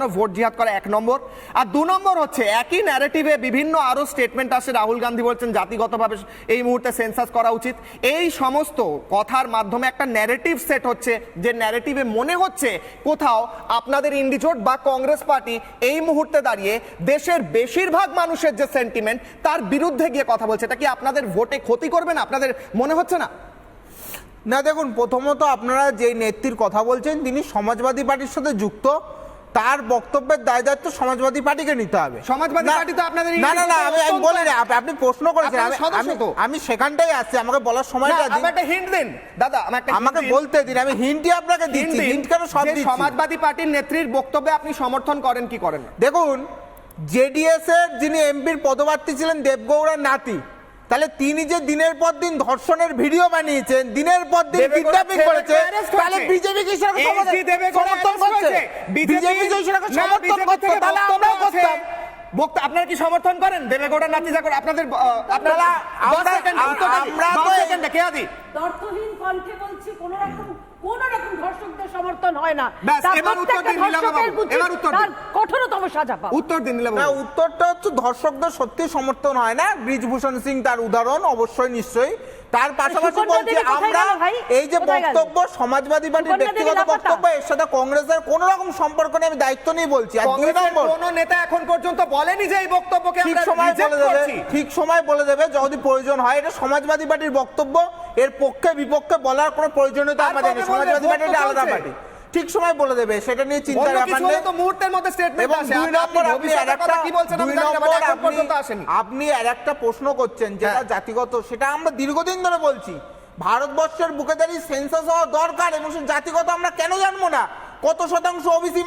Vote জিহাদ করা এক নম্বর। আর দু নম্বর হচ্ছে, একই ন্যারেটিভে বিভিন্ন আরও স্টেটমেন্ট আসে। রাহুল গান্ধী বলছেন, জাতিগতভাবে এই মুহূর্তে সেন্সাস করা উচিত। এই সমস্ত কথার মাধ্যমে একটা ন্যারেটিভ সেট হচ্ছে, যে ন্যারেটিভে মনে হচ্ছে কোথাও আপনাদের ইন্ডিজোট বা কংগ্রেস পার্টি এই মুহূর্তে দাঁড়িয়ে দেশের বেশিরভাগ মানুষের যে সেন্টিমেন্ট তার বিরুদ্ধে গিয়ে কথা বলছে। এটা কি আপনাদের ভোটে ক্ষতি করবে না? আপনাদের মনে হচ্ছে না? না, দেখুন, প্রথমত আপনারা যেই নেত্রীর কথা বলছেন, তিনি সমাজবাদী পার্টির সাথে যুক্ত। তার বক্তব্যের দায় দায়িত্ব সমাজবাদী পার্টিকে নিতে হবে। সমাজবাদী পার্টি তো আপনাদের না না না আমি আমি বলি না আপনি প্রশ্ন করেছেন আমি- আমি সেখানটাই আসছি আমাকে বলার সময়টা দিন। একটা হিন্ট দিন। দাদা আমাকে বলতে দিন আমি হিন্টই আপনাকে দিচ্ছি হিন্ট কেন সব দিচ্ছি? সমাজবাদী পার্টির নেত্রীর বক্তব্যে আপনি সমর্থন করেন কি করেন? দেখুন জেডিএস এর যিনি এমপির পদপ্রার্থী ছিলেন দেবগৌড়ার নাতি তাহলে তিনি যে দিনের পর দিন ধর্ষণের ভিডিও বানিয়েছেন দিনের পর দিন কিডন্যাপিং ছেলেকে বিজেপি সেটাকে সমর্থন BJP তাহলে আমরাও করতাম বক্তা- আপনারা কি সমর্থন করেন? দেবেগৌড়া নাতি যা করে আপনাদের আপনারা আপনারা- আমরা- সেকেন্ডে উত্তর দিন। আমরা দশ তো এই- সেকেন্ডে, কেয়াদি। অর্থহীন কণ্ঠে বলছি কোন রকম কোন রকম ধর্ষকদের সমর্থন হয় না। এবার উত্তর দিন নীলাম্বা ধর্ষকের বাবু, প্রতি এবার উত্তর দিন। কঠোরতম সাজা পাওয়া। উত্তর দিন না উত্তরটা হচ্ছে ধর্ষকদের সত্যি সমর্থন হয় না। ব্রিজভূষণ সিং তার উদাহরণ অবশ্যই নিশ্চয়ই। তার পাশাপাশি বলছি আমরা এই যে বক্তব্য সমাজবাদী পার্টির ব্যক্তিগত বক্তব্য এর সাথে কংগ্রেসের কোন রকম সম্পর্ক নেই আমি দায়িত্ব নিয়ে বলছি। আর দুই নম্বর কোন নেতা এখন পর্যন্ত বলেনি যে এই বক্তব্যকে ঠিক সময় বলে দেবে ঠিক সময় বলে দেবে যদি প্রয়োজন হয়। এটা সমাজবাদী পার্টির বক্তব্য এর পক্ষে বিপক্ষে বলার কোনো প্রয়োজনীয়তা আমাদের নেই। সমাজবাদী পার্টি আলাদা পার্টি। ঠিক সময় বলে দেবে সেটা নিয়ে চিন্তার ব্যাপার নেই তো মুহূর্তের মধ্যে স্টেটমেন্ট আসে। দুই আপনি নম্বর আপনি আরেকটা কি বলছেন আমি জানি না, এখন পর্যন্ত আসেনি। আপনি আরেকটা প্রশ্ন করছেন যেটা হ্যাঁ। জাতিগত সেটা আমরা দীর্ঘদিন ধরে বলছি ভারতবর্ষের বুকে দাঁড়িয়ে সেন্সাস হওয়া দরকার এবং জাতিগত আমরা কেন জানব না কত শতাংশ ওবিসি